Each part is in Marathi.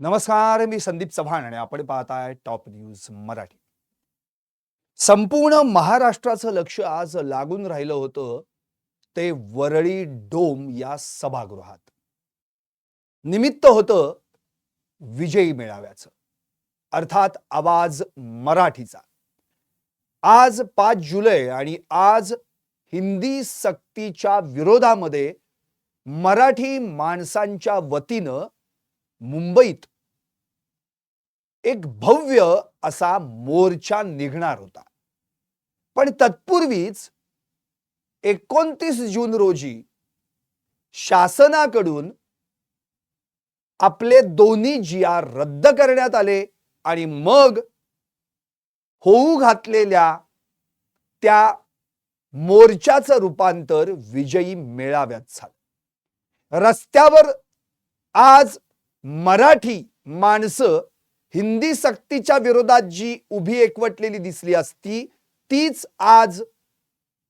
नमस्कार मी संदीप चव्हाण आणि आपण पाहताय टॉप न्यूज मराठी. संपूर्ण महाराष्ट्राचं लक्ष आज लागून राहिलं होतं ते वरळी डोम या सभागृहात. निमित्त होतं विजयी मेळाव्याचं. अर्थात आवाज मराठीचा. आज पाच जुलै आणि आज हिंदी सक्तीच्या विरोधामध्ये मराठी माणसांच्या वतीनं मुंबईत एक भव्य असा मोर्चा निघणार होता. पण तत्पूर्वीच एकोणतीस जून रोजी शासनाकडून आपले दोन्ही जी आर रद्द करण्यात आले आणि मग होऊ घातलेल्या त्या मोर्चाचं रूपांतर विजयी मेळाव्यात झालं. रस्त्यावर आज मराठी माणसं हिंदी सक्तीच्या विरोधात जी उभी एकवटलेली दिसली असती तीच आज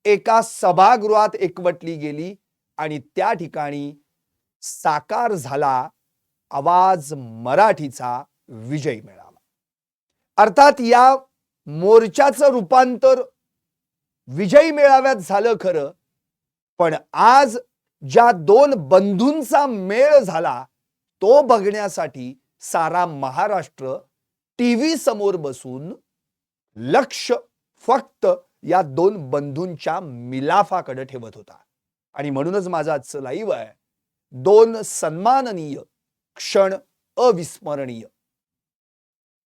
एका सभागृहात एकवटली गेली आणि त्या ठिकाणी साकार झाला आवाज मराठीचा विजय मिळाला. अर्थात या मोर्चाचं रूपांतर विजयी मेळाव्यात झालं खरं पण आज ज्या दोन बंधूंचा मेळ झाला तो बघण्यासाठी सारा महाराष्ट्र टीव्ही समोर बसून लक्ष फक्त या दोन बंधूंच्या मिलाफाकडे ठेवत होता. आणि म्हणूनच माझं आजचं लाईव्ह आहे. दोन सन्माननीय क्षण अविस्मरणीय.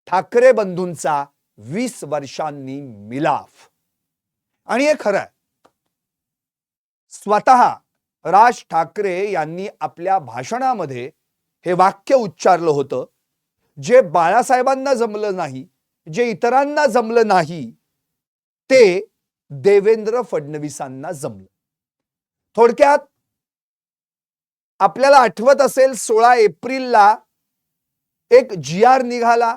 ठाकरे बंधूंचा वीस वर्षांनी मिलाफ. आणि हे खरं आहे. स्वतः राज ठाकरे यांनी आपल्या भाषणामध्ये हे वाक्य उच्चारलं होतं. जे बाळासाहेबांना जमलं नाही जे इतरांना जमलं नाही ते देवेंद्र फडणवीसांना जमलं. थोडक्यात आपल्याला आठवत असेल सोळा एप्रिलला एक जी आर निघाला.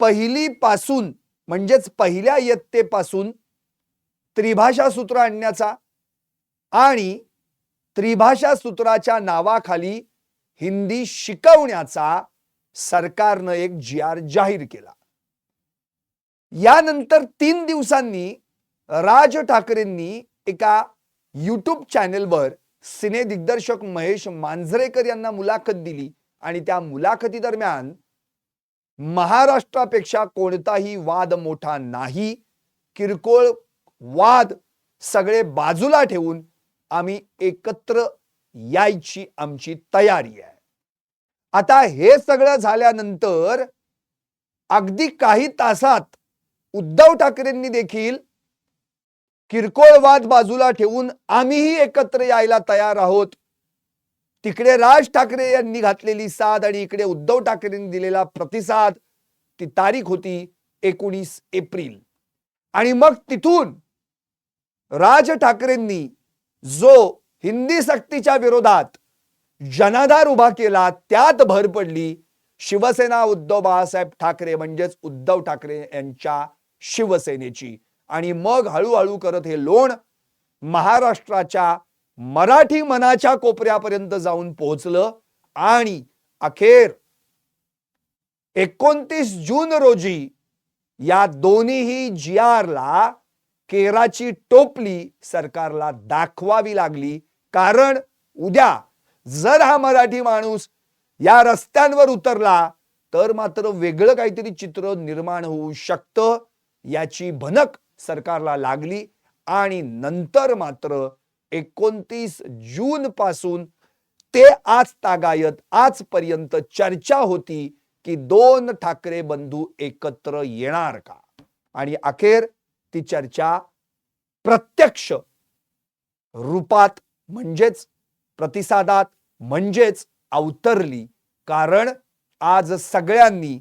पहिली पासून म्हणजेच पहिल्या इयत्तेपासून त्रिभाषा सूत्र आणण्याचा आणि त्रिभाषा सूत्राच्या नावाखाली हिंदी शिकवण्याचा सरकारनं एक जी आर जाहीर केला. यानंतर तीन दिवसांनी राज ठाकरेंनी एका युट्यूब चॅनेलवर सिने दिग्दर्शक महेश मांजरेकर यांना मुलाखत दिली आणि त्या मुलाखती दरम्यान महाराष्ट्रापेक्षा कोणताही वाद मोठा नाही किरकोळ वाद सगळे बाजूला ठेवून आम्ही एकत्र यायची आमची तयारी आहे. आता हे सगळं झाल्यानंतर अगदी काही तासात उद्धव ठाकरेंनी देखील किरकोळवाद बाजूला ठेवून आम्हीही एकत्र यायला तयार आहोत. तिकडे राज ठाकरे यांनी घातलेली साथ आणि इकडे उद्धव ठाकरेंनी दिलेला प्रतिसाद ती तारीख होती एकोणीस एप्रिल. आणि मग तिथून राज ठाकरेंनी जो हिंदी सक्तीच्या विरोधात जनाधार उभा केला त्यात भर पडली. शिवसेना उद्धव बाळासाहेब ठाकरे म्हणजेच उद्धव ठाकरे यांच्या शिवसेनेची. आणि मग हळूहळू करत हे लोण महाराष्ट्राच्या मराठी मनाच्या कोपऱ्यापर्यंत जाऊन पोहोचलं. आणि अखेर एकोणतीस जून रोजी या दोन्हीही जी आरला केराची टोपली सरकारला दाखवावी लागली. कारण उद्या जर हा मराठी माणूस या रस्त्यांवर उतरला तर मात्र वेगळं काहीतरी चित्र निर्माण होऊ शकतं याची भनक सरकारला लागली आणि नंतर मात्र एकोणतीस जून पासून ते आज तागायत आजपर्यंत चर्चा होती की दोन ठाकरे बंधू एकत्र येणार का? आणि अखेर ती चर्चा प्रत्यक्ष रूपात म्हणजेच प्रतिसादात म्हणजेच अवतरली. कारण आज सगळ्यांनी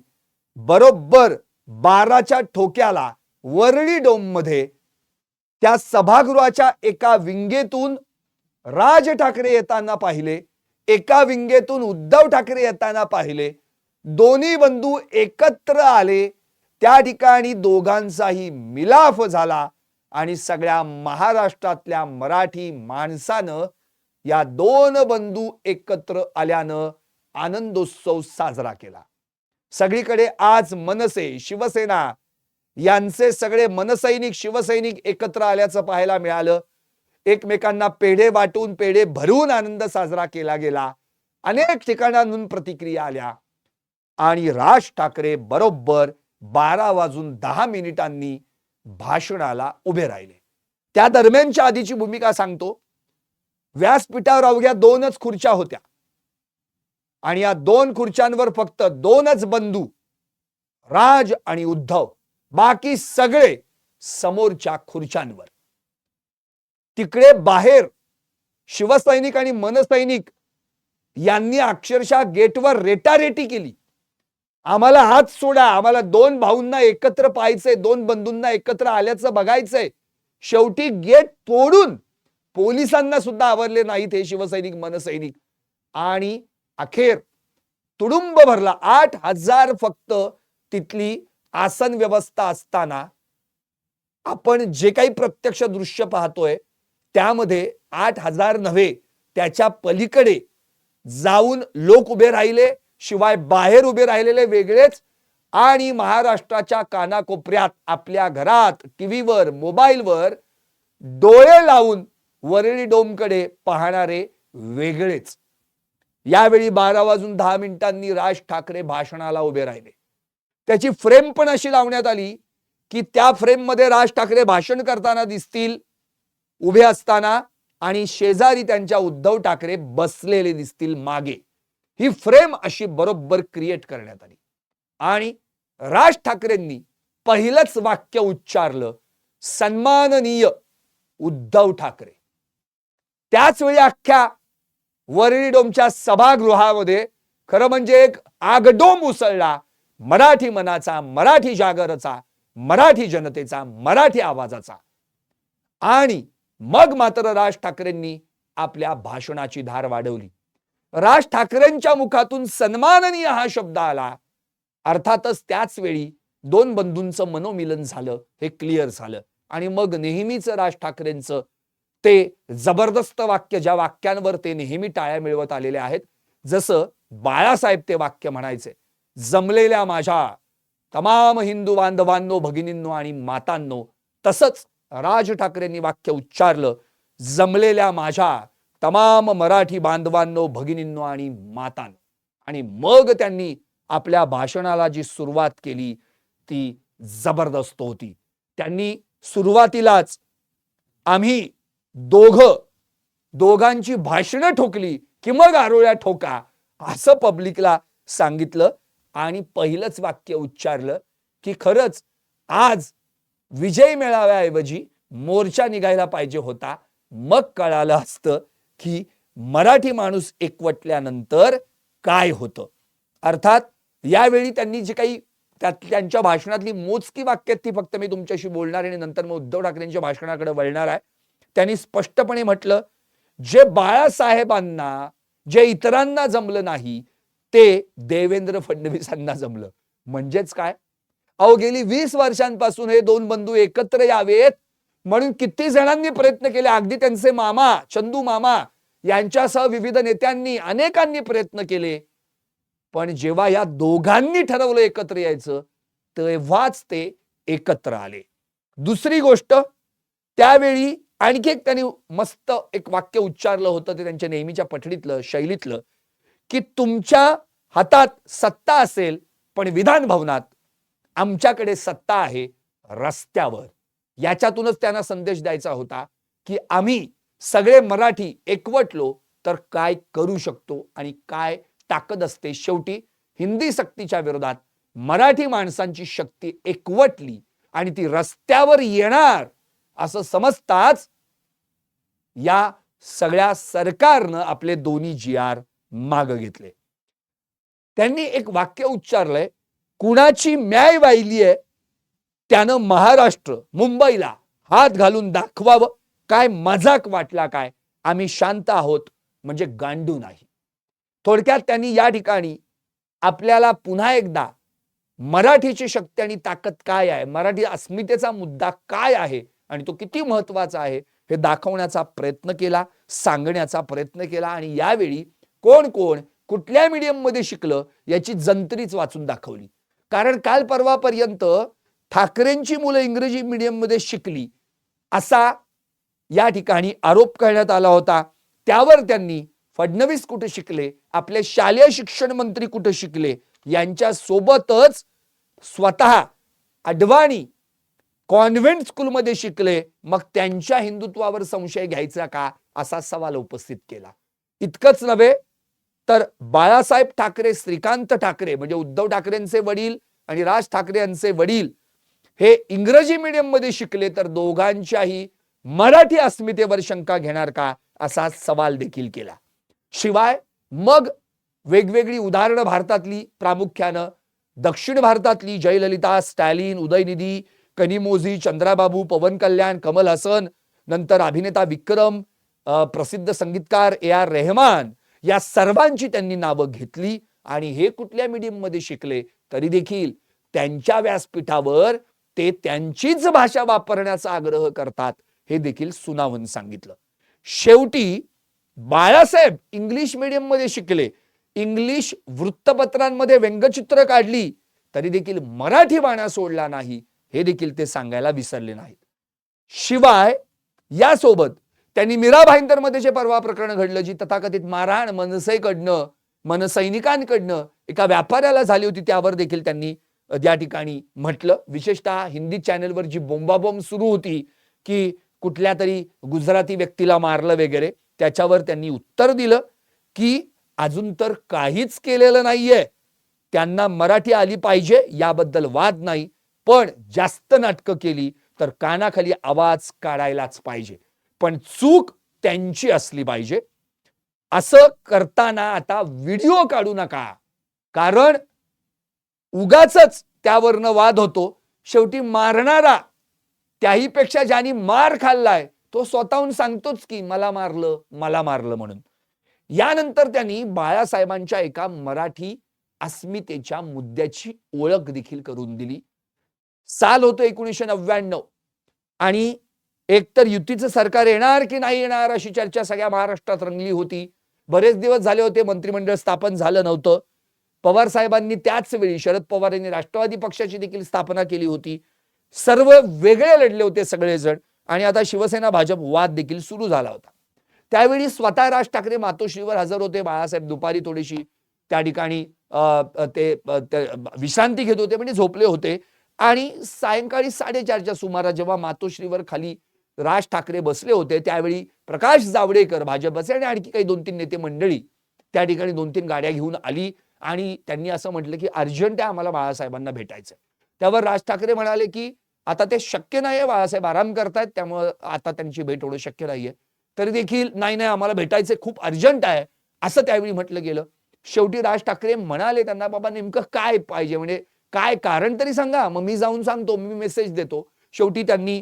बरोबर बाराच्या ठोक्याला वरळी डोममध्ये त्या सभागृहाच्या एका विंगेतून राज ठाकरे येताना पाहिले एका विंगेतून उद्धव ठाकरे येताना पाहिले दोन्ही बंधू एकत्र आले त्या ठिकाणी दोघांचाही मिलाफ झाला. आणि सगळ्या महाराष्ट्रातल्या मराठी माणसानं या दोन बंधू एकत्र आल्यानं आनंदोत्सव साजरा केला. सगळीकडे आज मनसे शिवसेना यांचे सगळे मनसैनिक शिवसैनिक एकत्र आल्याचं पाहायला मिळालं. एकमेकांना पेढे वाटून पेढे भरून आनंद साजरा केला गेला. अनेक ठिकाणांहून प्रतिक्रिया आल्या. आणि राज ठाकरे बरोबर बारा वाजून दहा मिनिटांनी भाषणाला उभे राहिले. त्या दरम्यानच्या आधीची भूमिका सांगतो. व्यासपीठावर अवघ्या दोनच खुर्च्या होत्या. आणि या दोन खुर्च्यांवर फक्त दोनच बंधू राज आणि उद्धव बाकी सगळे समोरच्या खुर्च्यांवर. तिकडे बाहेर शिवसैनिक आणि मनसैनिक यांनी अक्षरशः गेटवर रेटारेटी केली. आम्हाला हात सोडा. आम्हाला दोन भाऊंना एकत्र पाहायचंय दोन बंधूंना एकत्र आल्याचं बघायचंय. शेवटी गेट तोडून पोलिसांना सुद्धा आवरले नाहीत हे शिवसैनिक मनसैनिक. आणि अखेर तुडुंब भरला. आठ हजार फक्त तिथली आसन व्यवस्था असताना आपण जे काही प्रत्यक्ष दृश्य पाहतोय त्यामध्ये आठ हजार नव्हे त्याच्या पलीकडे जाऊन लोक उभे राहिले. शिवाय बाहेर उभे राहिलेले वेगळेच आणि महाराष्ट्राच्या कानाकोपऱ्यात आपल्या घरात टीव्हीवर मोबाईलवर डोळे लावून वरळी डोमकडे पाहणारे वेगळेच. यावेळी बारा वाजून दहा मिनिटांनी राज ठाकरे भाषणाला उभे राहिले. त्याची फ्रेम पण अशी लावण्यात आली की त्या फ्रेममध्ये राज ठाकरे भाषण करताना दिसतील उभे असताना आणि शेजारी त्यांच्या उद्धव ठाकरे बसलेले दिसतील मागे. ही फ्रेम अशी बरोबर क्रिएट करण्यात आली. आणि राज ठाकरेंनी पहिलंच वाक्य उच्चारलं सन्माननीय उद्धव ठाकरे. त्याच वेळी अख्ख्या वरळी डोमच्या सभागृहामध्ये खरं म्हणजे एक आगडोम उसळला मराठी मनाचा मराठी जागरचा मराठी जनतेचा मराठी आवाजाचा. आणि मग मात्र राज ठाकरेंनी आपल्या भाषणाची धार वाढवली. राज ठाकरेंच्या मुखातून सन्माननीय हा शब्द आला. अर्थातच त्याच वेळी दोन बंधूंचं मनोमिलन झालं हे क्लिअर झालं. आणि मग नेहमीच राज ठाकरेंचं ते जबरदस्त वाक्य ज्या वाक्यांवर ते नेहमी टाळ्या मिळवत आलेले आहेत जसं बाळासाहेब ते वाक्य म्हणायचे जमलेल्या माझ्या तमाम हिंदू बांधवांनो भगिनींनो आणि मातांनो तसंच राज ठाकरेंनी वाक्य उच्चारलं जमलेल्या माझ्या तमाम मराठी बांधवांनो भगिनींनो आणि मातांनो. आणि मग त्यांनी आपल्या भाषणाला जी सुरुवात केली ती जबरदस्त होती. त्यांनी सुरुवातीलाच आम्ही दोघ दोघांची भाषणं ठोकली की मग आरोळ्या ठोका असं पब्लिकला सांगितलं आणि पहिलंच वाक्य उच्चारलं की खरंच आज विजय मेळाव्याऐवजी मोर्चा निघायला पाहिजे होता. मग कळालं असतं की मराठी माणूस एकवटल्यानंतर काय होतं? अर्थात यावेळी त्यांनी जे काही त्यात त्यांच्या भाषणातली मोजकी वाक्यात ती फक्त मी तुमच्याशी बोलणार आणि नंतर मग उद्धव ठाकरेंच्या भाषणाकडे वळणार आहे. त्यांनी स्पष्टपणे म्हटलं जे बाळासाहेबांना जे इतरांना जमलं नाही ते देवेंद्र फडणवीसांना जमलं. म्हणजेच काय? अहो गेली वीस वर्षांपासून हे दोन बंधू एकत्र यावेत म्हणून किती जणांनी प्रयत्न केले. अगदी त्यांचे मामा चंदू मामा यांच्यासह विविध नेत्यांनी अनेकांनी प्रयत्न केले. पण जेव्हा या दोघांनी ठरवलं एकत्र यायचं तेव्हाच ते एकत्र आले. दुसरी गोष्ट त्यावेळी आणखी एक त्यांनी मस्त एक वाक्य उच्चारलं होतं ते त्यांच्या नेहमीच्या पठडीतलं शैलीतलं की तुमच्या हातात सत्ता असेल पण विधान भवनात आमच्याकडे सत्ता आहे रस्त्यावर. याच्यातूनच त्यांना संदेश द्यायचा होता की आम्ही सगळे मराठी एकवटलो तर काय करू शकतो आणि काय ताकद असते. शेवटी हिंदी सक्तीच्या विरोधात मराठी माणसांची शक्ती एकवटली आणि ती रस्त्यावर येणार असं समजताच या सगळ्या सरकारनं आपले दोन्ही जी आर माग घेतले. त्यांनी एक वाक्य उच्चारलंय कुणाची म्याय वाहिली आहे त्यानं महाराष्ट्र मुंबईला हात घालून दाखवावं. काय मजाक वाटला काय? आम्ही शांत आहोत म्हणजे गांडू नाही. थोडक्यात त्यांनी या ठिकाणी आपल्याला पुन्हा एकदा मराठीची शक्ती आणि ताकद काय आहे? मराठी अस्मितेचा मुद्दा काय आहे? आणि तो किती महत्त्वाचा आहे? हे दाखवण्याचा प्रयत्न केला सांगण्याचा प्रयत्न केला आणि यावेळी कोण कोण कुठल्या मीडियममध्ये शिकलं याची जंत्रीच वाचून दाखवली. कारण काल परवापर्यंत ठाकरेंची मुलं इंग्रजी मीडियममध्ये शिकली. असा या ठिकाणी आरोप करण्यात आला होता. त्यावर त्यांनी फडणवीस कुठे शिकले आपले शालेय शिक्षण मंत्री कुठे शिकले यांच्या सोबतच स्वतः अडवाणी कॉन्व्हेंट स्कूलमध्ये शिकले. मग त्यांच्या हिंदुत्वावर संशय घ्यायचा का? असा सवाल उपस्थित केला. इतकंच नव्हे तर बाळासाहेब ठाकरे श्रीकांत ठाकरे म्हणजे उद्धव ठाकरेंचे वडील आणि राज ठाकरे यांचे वडील हे इंग्रजी मीडियममध्ये शिकले तर दोघांच्याही मराठी अस्मितेवर शंका घेणार का असा सवाल देखील केला. शिवाय मग वेगवेगळी उदाहरणं भारतातली प्रामुख्यानं. दक्षिण भारतातली जयललिता स्टॅलिन उदयनिधी कनिमोझी चंद्राबाबू पवन कल्याण कमल हसन नंतर अभिनेता विक्रम प्रसिद्ध संगीतकार ए आर रेहमान या सर्वांची त्यांनी नावं घेतली आणि हे कुठल्या मीडियममध्ये शिकले तरी देखील त्यांच्या व्यासपीठावर ते त्यांचीच भाषा वापरण्याचा आग्रह करतात हे देखील सुनावून सांगितलं. शेवटी बाळासाहेब इंग्लिश मीडियममध्ये शिकले. इंग्लिश वृत्तपत्रांमध्ये व्यंगचित्र काढली तरी देखील मराठी बाणा सोडला नाही हे देखील ते सांगायला विसरले नाहीत. शिवाय यासोबत त्यांनी मीरा भाईंदरमध्ये जे परवा प्रकरण घडलं जी तथाकथित मारहाण मनसेकडनं मनसैनिकांकडनं एका व्यापाऱ्याला झाली होती त्यावर देखील त्यांनी या त्या ठिकाणी म्हटलं. विशेषतः हिंदी चॅनलवर जी बोंबाबोंब सुरू होती की कुठल्या तरी गुजराती व्यक्तीला मारलं वगैरे त्याच्यावर त्यांनी उत्तर दिलं की अजून तर काहीच केलेलं नाहीये. त्यांना मराठी आली पाहिजे याबद्दल वाद नाही पण जास्त नाटकं केली तर कानाखाली आवाज काढायलाच पाहिजे. पण चूक त्यांची असली पाहिजे. असं करताना आता व्हिडिओ काढू नका. कारण उगाच त्यावरनं वाद होतो. शेवटी मारणारा त्याही पेक्षा ज्यांनी मार खाल्लाय तो स्वतःहून सांगतोच की मला मारलं मला मारलं म्हणून. यानंतर त्यांनी बाळासाहेबांच्या एका मराठी अस्मितेच्या मुद्द्याची ओळख देखील करून दिली. साल होतं एकोणीसशे नव्याण्णव आणि एकतर युतीचं सरकार येणार की नाही येणार अशी चर्चा सगळ्या महाराष्ट्रात रंगली होती. बरेच दिवस झाले होते मंत्रिमंडळ स्थापन झालं नव्हतं. पवार साहेबांनी त्याच वेळी शरद पवार यांनी राष्ट्रवादी पक्षाची देखील स्थापना केली होती. सर्व वेगळे लढले होते सगळेजण आणि आता शिवसेना भाजप वाद देखील सुरू झाला होता. त्यावेळी स्वतः राज ठाकरे मातोश्रीवर हजर होते. बाळासाहेब दुपारी थोडीशी त्या ठिकाणी ते ते, विश्रांती घेत होते म्हणजे झोपले होते. आणि सायंकाळी साडेचारच्या सुमारास जेव्हा मातोश्रीवर खाली राज ठाकरे बसले होते त्यावेळी प्रकाश जावडेकर भाजपचे आणि आणखी काही दोन तीन नेते मंडळी त्या ठिकाणी दोन तीन गाड्या घेऊन आली. आणि त्यांनी असं म्हटलं की अर्जंट आहे आम्हाला बाळासाहेबांना भेटायचं त्यावर राज ठाकरे म्हणाले की आता ते शक्य नाहीये बाळासाहेब आराम करतायत त्यामुळं आता त्यांची भेट होणं शक्य नाहीये. तरी देखील नाही नाही आम्हाला भेटायचं खूप अर्जंट आहे असं त्यावेळी म्हटलं गेलं. शेवटी राज ठाकरे म्हणाले त्यांना बाबा नेमकं काय पाहिजे? म्हणजे काय कारण तरी सांगा. मग मी जाऊन सांगतो मी मेसेज देतो. शेवटी त्यांनी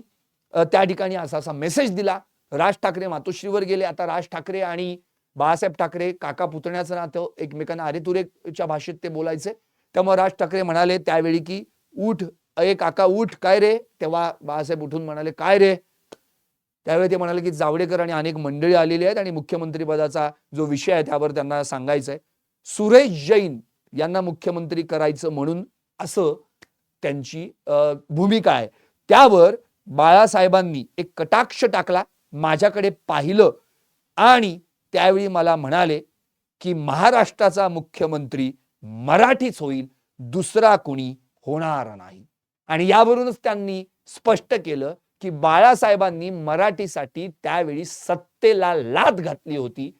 त्या ठिकाणी असा असा मेसेज दिला. राज ठाकरे मातोश्रीवर गेले. आता राज ठाकरे आणि बाळासाहेब ठाकरे काका पुतण्याचं नातं एकमेकांना अरेतुरेच्या भाषेत ते बोलायचे. त्यामुळे राज ठाकरे म्हणाले त्यावेळी की उठ अरे काका उठ काय रे? तेव्हा बाळासाहेब उठून म्हणाले काय रे? त्यावेळी ते म्हणाले की जावडेकर आणि अनेक मंडळी आलेली आहेत आणि मुख्यमंत्री पदाचा जो विषय आहे त्यावर त्यांना सांगायचंय. आहे सुरेश जैन यांना मुख्यमंत्री करायचं म्हणून असं त्यांची भूमिका आहे. त्यावर बाळासाहेबांनी एक कटाक्ष टाकला माझ्याकडे पाहिलं आणि त्यावेळी मला म्हणाले की महाराष्ट्राचा मुख्यमंत्री मराठीच होईल दुसरा कुणी होणार नाही. आणि यावरूनच त्यांनी स्पष्ट केलं की बाळासाहेबांनी मराठीसाठी त्यावेळी सत्तेला लाद घातली होती.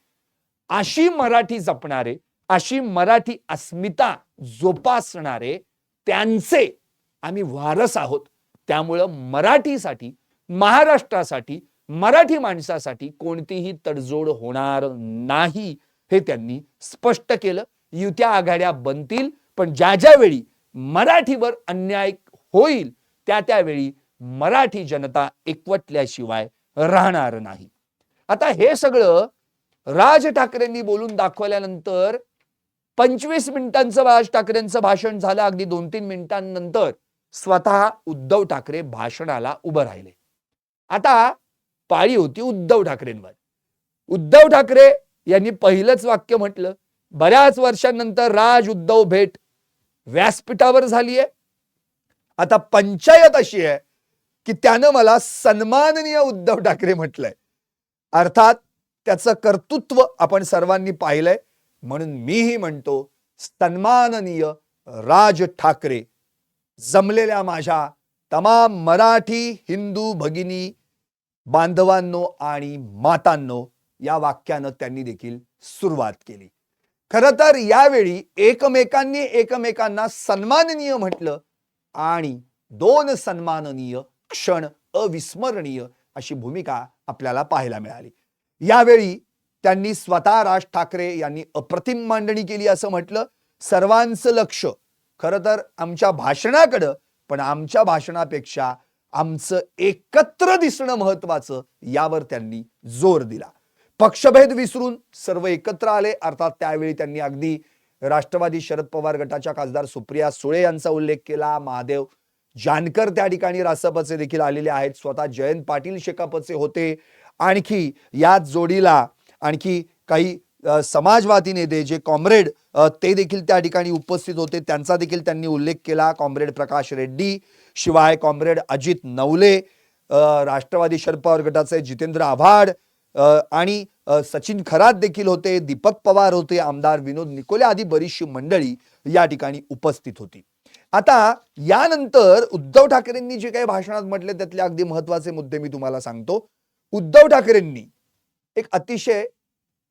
अशी मराठी जपणारे अशी मराठी अस्मिता जोपासणारे त्यांचे आम्ही वारस आहोत. त्यामुळं मराठीसाठी महाराष्ट्रासाठी मराठी माणसासाठी कोणतीही तडजोड होणार नाही हे त्यांनी स्पष्ट केलं. युत्या आघाड्या बनतील पण ज्या ज्यावेळी मराठीवर अन्याय होईल त्या त्यावेळी मराठी जनता एकवटल्याशिवाय राहणार नाही. आता हे सगळं राज ठाकरेंनी बोलून दाखवल्यानंतर पंचवीस मिनिटांचं राज ठाकरेंचं भाषण झालं अगदी दोन तीन मिनिटांनंतर स्वतः उद्धव ठाकरे भाषणाला उभं राहिले. आता पाळी होती उद्धव ठाकरेंवर. उद्धव ठाकरे यांनी पहिलंच वाक्य म्हटलं बऱ्याच वर्षांनंतर राज उद्धव भेट व्यासपीठावर झाली आहे. आता पंचायत अशी आहे की त्यानं मला सन्माननीय उद्धव ठाकरे म्हटलंय. अर्थात त्याचं कर्तृत्व आपण सर्वांनी पाहिलंय म्हणून मीही म्हणतो सन्माननीय राज ठाकरे जमलेल्या माझ्या तमाम मराठी हिंदू भगिनी बांधवांनो आणि मातांनो या वाक्यानं त्यांनी देखील सुरुवात केली. खर तर यावेळी एकमेकांनी एकमेकांना सन्माननीय म्हटलं आणि दोन सन्माननीय क्षण अविस्मरणीय अशी भूमिका आपल्याला पाहायला मिळाली. यावेळी त्यांनी स्वतः राज ठाकरे यांनी अप्रतिम मांडणी केली असं म्हटलं. सर्वांचं लक्ष खरं तर आमच्या भाषणाकडं पण आमच्या भाषणापेक्षा आमचं एकत्र दिसणं महत्वाचं यावर त्यांनी जोर दिला. पक्षभेद विसरून सर्व एकत्र आले अर्थात त्यावेळी त्यांनी अगदी राष्ट्रवादी शरद पवार गटाच्या खासदार सुप्रिया सुळे यांचा उल्लेख केला महादेव जानकर त्या ठिकाणी रासपचे देखील आलेले आहेत स्वतः जयंत पाटील शेकापचे होते. आणखी याच जोडीला आणखी काही समाजवादी नेते जे कॉम्रेड ते देखील त्या ठिकाणी उपस्थित होते त्यांचा देखील त्यांनी उल्लेख केला कॉम्रेड प्रकाश रेड्डी शिवाय कॉम्रेड अजित नवले राष्ट्रवादी शरद पवार गटाचे जितेंद्र आव्हाड आणि सचिन खरात देखील होते दीपक पवार होते आमदार विनोद निकोले आदी बरीचशी मंडळी या ठिकाणी उपस्थित होती. आता यानंतर उद्धव ठाकरेंनी जे काही भाषणात म्हटले त्यातले अगदी महत्त्वाचे मुद्दे मी तुम्हाला सांगतो. उद्धव ठाकरेंनी एक अतिशय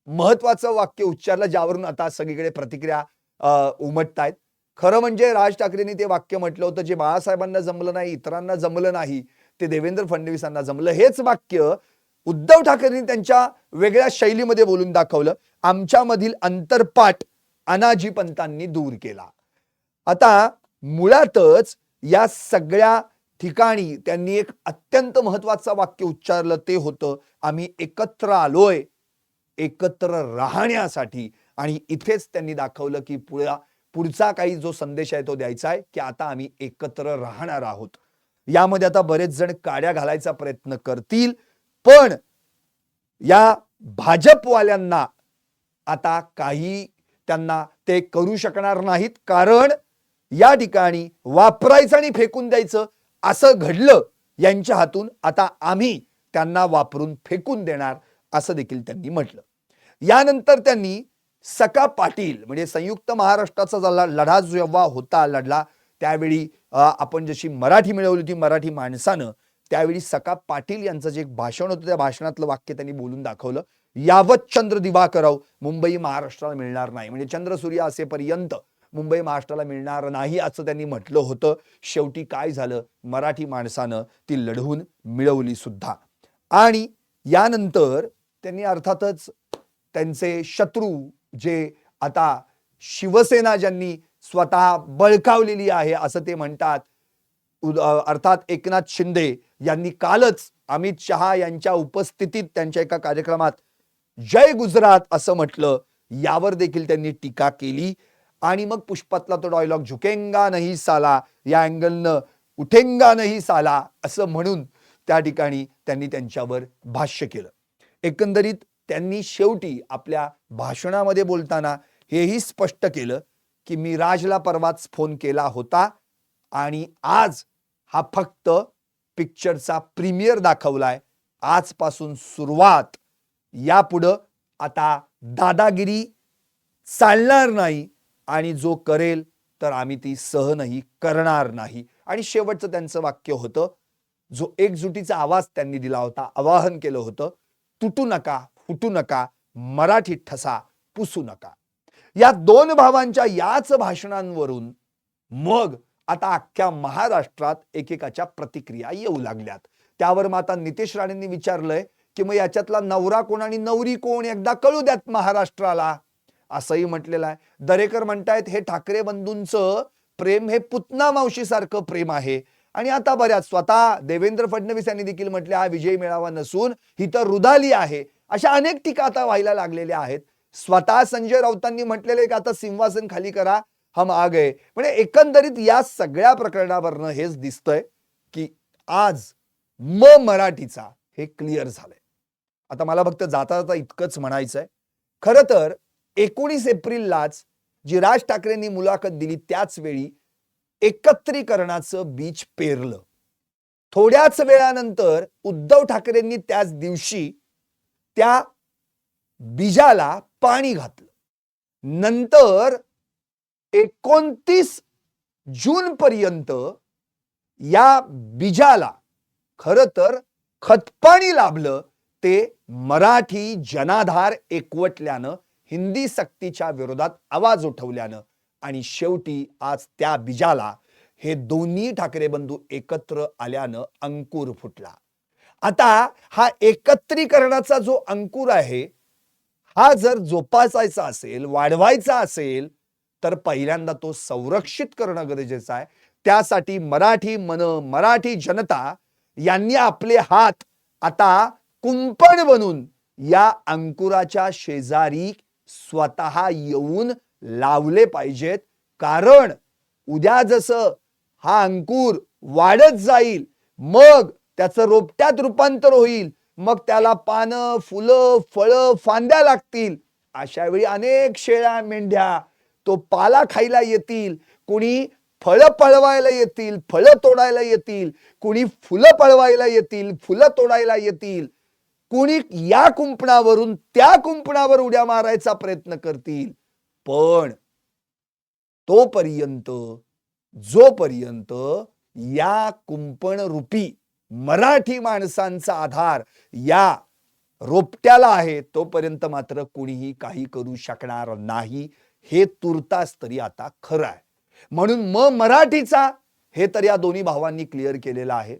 महत्वाचं वाक्य उच्चारलं ज्यावरून आता सगळीकडे प्रतिक्रिया उमटत उमटतायत. खरं म्हणजे राज ठाकरेंनी ते वाक्य म्हटलं होतं जे बाळासाहेबांना जमलं नाही इतरांना जमलं नाही ते देवेंद्र फडणवीसांना जमलं हेच वाक्य उद्धव ठाकरेंनी त्यांच्या वेगळ्या शैलीमध्ये बोलून दाखवलं. आमच्यामधील अंतरपाठ अनाजी पंतांनी दूर केला. आता मुळातच या सगळ्या ठिकाणी त्यांनी एक अत्यंत महत्वाचं वाक्य उच्चारलं ते होतं आम्ही एकत्र आलोय एकत्र राहण्यासाठी. आणि इथेच त्यांनी दाखवलं की पुळा पुढचा काही जो संदेश आहे तो द्यायचा आहे की आता आम्ही एकत्र राहणार आहोत. यामध्ये आता बरेच जण काड्या घालायचा प्रयत्न करतील पण या भाजपवाल्यांना आता काही त्यांना ते करू शकणार नाहीत कारण या ठिकाणी वापरायचं आणि फेकून द्यायचं असं घडलं यांच्या हातून आता आम्ही त्यांना वापरून फेकून देणार असं देखील त्यांनी म्हटलं. यानंतर त्यांनी सका पाटील म्हणजे संयुक्त महाराष्ट्राचा जला- लढा जेव्हा होता लढला त्यावेळी आपण जशी मराठी मिळवली होती मराठी माणसानं त्यावेळी सका पाटील यांचं जे एक भाषण होतं त्या भाषणातलं वाक्य त्यांनी बोलून दाखवलं. यावत चंद्र दिवाकरव मुंबई महाराष्ट्राला मिळणार नाही. म्हणजे चंद्रसूर्य असेपर्यंत मुंबई महाराष्ट्राला मिळणार नाही असं त्यांनी म्हटलं होतं. शेवटी काय झालं? मराठी माणसानं ती लढवून मिळवली सुद्धा. आणि यानंतर त्यांनी अर्थातच त्यांचे शत्रू जे आता शिवसेना ज्यांनी स्वतः बळकावलेली आहे असं ते म्हणतात. अर्थात एकनाथ शिंदे यांनी कालच अमित शहा यांच्या उपस्थितीत त्यांच्या एका कार्यक्रमात जय गुजरात असं म्हटलं. यावर देखील त्यांनी टीका केली. आणि मग पुष्पातला तो डायलॉग झुकेंगा नाही साला. या अँगलनं उठेंगा नाही साला. असं म्हणून त्या ठिकाणी त्यांनी त्यांच्यावर भाष्य केलं. एकंदरीत त्यांनी शेवटी आपल्या भाषणामध्ये बोलताना हेही स्पष्ट केलं की मी राजला परवाच फोन केला होता आणि आज हा फक्त पिक्चरचा प्रीमियर दाखवलाय. आजपासून सुरुवात. यापुढं आता दादागिरी चालणार नाही आणि जो करेल तर आम्ही ती सहनही करणार नाही. आणि शेवटचं त्यांचं वाक्य होतं जो एकजुटीचा आवाज त्यांनी दिला होता आवाहन केलं होतं तुटू नका फुटू नका मराठी ठसा पुसू नका. या दोन भावांच्या याच भाषणांवरून मग आता अख्ख्या महाराष्ट्रात एकेकाच्या प्रतिक्रिया येऊ लागल्यात. त्यावर मग आता नितेश राणेंनी विचारलंय की मग याच्यातला नवरा कोण आणि नवरी कोण एकदा कळू द्यात महाराष्ट्राला? असंही म्हटलेलं आहे. दरेकर म्हणतायत हे ठाकरे बंधूंचं प्रेम हे पुतना मावशीसारखं प्रेम आहे. आणि आता बऱ्याच स्वतः देवेंद्र फडणवीस यांनी देखील म्हटले हा विजय मेळावा नसून ही तर रुदाली आहे. अशा अनेक टीका आता व्हायला लागलेल्या आहेत. स्वतः संजय राऊतांनी म्हटलेले की आता सिंहासन खाली करा हम आ गए म्हणजे एकंदरीत या सगळ्या प्रकरणावरनं हेच दिसतंय की आज म मराठीचा हे क्लिअर झालंय. आता मला फक्त जाता जाता इतकंच म्हणायचंय. खरं तर एकोणीस एप्रिललाच जी राज ठाकरेंनी मुलाखत दिली त्याच वेळी एकत्रीकरणाचं बीज पेरलं. थोड्याच वेळानंतर उद्धव ठाकरेंनी त्याच दिवशी त्या बीजाला पाणी घातलं. नंतर एकोणतीस जून पर्यंत या बीजाला खर तर खतपाणी लाभलं ते मराठी जनाधार एकवटल्यानं हिंदी सक्तीच्या विरोधात आवाज उठवल्यानं आणि शेवटी आज त्या बीजाला हे दोन्ही ठाकरे बंधू एकत्र आल्यानं अंकुर फुटला. आता हा एकत्रीकरणाचा जो अंकुर आहे हा जर जोपासायचा असेल वाढवायचा असेल तर पहिल्यांदा तो संरक्षित करणं गरजेचं आहे. त्यासाठी मराठी मन मराठी जनता यांनी आपले हात आता कुंपण बनून या अंकुराच्या शेजारी स्वतः येऊन लावले पाहिजेत. कारण उद्या जसं हा अंकुर वाढत जाईल मग त्याचं रोपट्यात रूपांतर होईल. मग त्याला पानं फुलं फळं फांद्या लागतील. अशा वेळी अनेक शेळ्या मेंढ्या तो पाला खायला येतील. कुणी फळं पळवायला येतील फळं तोडायला येतील. कुणी फुलं पळवायला येतील फुलं तोडायला येतील. कुणी या कुंपणावरून त्या कुंपणावर उड्या मारायचा प्रयत्न करतील. पण तोपर्यंत जोपर्यंत या कुंपण रूपी मराठी माणसांचा आधार या रोपट्याला आहे तोपर्यंत मात्र कुणीही काही करू शकणार नाही. हे तुर्तास तरी आता खरं आहे. म्हणून म मराठीचा हे तर या दोन्ही भावांनी क्लिअर केलेलं आहे.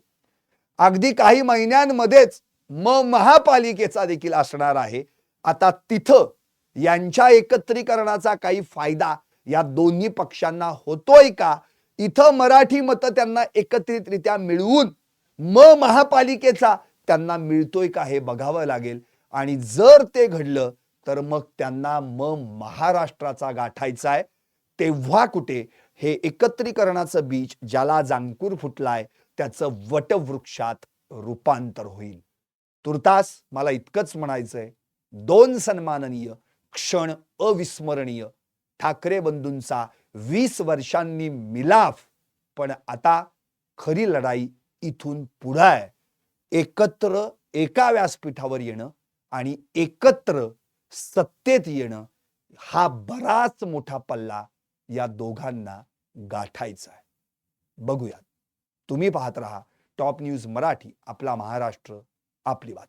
अगदी काही महिन्यांमध्येच म महापालिकेचा देखील असणार आहे. आता तिथं यांच्या एकत्रीकरणाचा काही फायदा या दोन्ही पक्षांना होतोय का? इथं मराठी मतं त्यांना एकत्रितरित्या मिळवून म महापालिकेचा त्यांना मिळतोय का हे बघावं लागेल. आणि जर ते घडलं तर मग त्यांना म महाराष्ट्राचा गाठायचा आहे. तेव्हा कुठे? हे एकत्रीकरणाचं बीज ज्याला जांकूर फुटलाय त्याचं वटवृक्षात रूपांतर होईल. तुर्तास मला इतकंच म्हणायचंय. दोन सन्माननीय क्षण अविस्मरणीय. ठाकरे बंधूंचा वीस वर्षांनी मिलाफ. पण आता खरी लढाई इथून पुढं आहे एकत्र एका व्यासपीठावर येणं आणि एकत्र सत्तेत येणं हा बराच मोठा पल्ला या दोघांना गाठायचा आहे बघूयात. तुम्ही पाहत राहा. टॉप न्यूज मराठी आपला महाराष्ट्र आपली बात